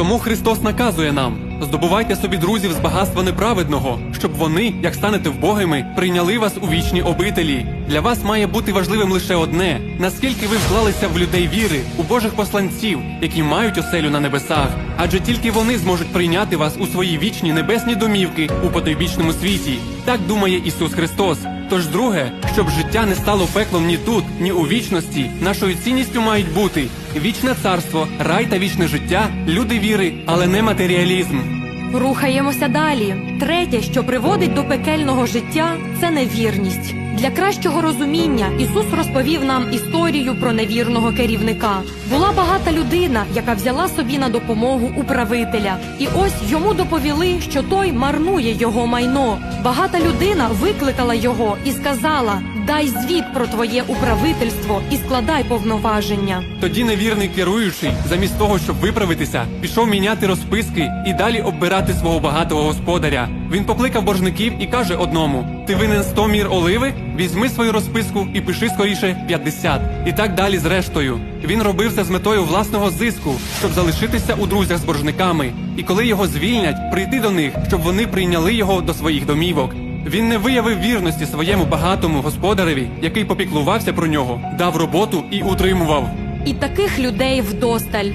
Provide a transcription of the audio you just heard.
Тому Христос наказує нам: здобувайте собі друзів з багатства неправедного, щоб вони, як станете вбогими, прийняли вас у вічні обителі. Для вас має бути важливим лише одне: наскільки ви вклалися в людей віри, у Божих посланців, які мають оселю на небесах, адже тільки вони зможуть прийняти вас у свої вічні небесні домівки у потойбічному світі. Так думає Ісус Христос. Тож, друге, щоб життя не стало пеклом ні тут, ні у вічності, нашою цінністю мають бути вічне царство, рай та вічне життя, люди віри, але не матеріалізм. Рухаємося далі. Третє, що приводить до пекельного життя, це невірність. Для кращого розуміння Ісус розповів нам історію про невірного керівника. Була багата людина, яка взяла собі на допомогу управителя, і ось йому доповіли, що той марнує його майно. Багата людина викликала його і сказала: Дай звіт про твоє управительство і складай повноваження. Тоді невірний керуючий, замість того, щоб виправитися, пішов міняти розписки і далі оббирати свого багатого господаря. Він покликав боржників і каже одному: Ти винен 100 мір оливи? Візьми свою розписку і пиши скоріше 50. І так далі з рештою. Він робив це з метою власного зиску, щоб залишитися у друзях з боржниками. І коли його звільнять, прийти до них, щоб вони прийняли його до своїх домівок. Він не виявив вірності своєму багатому господареві, який попіклувався про нього, дав роботу і утримував. І таких людей вдосталь.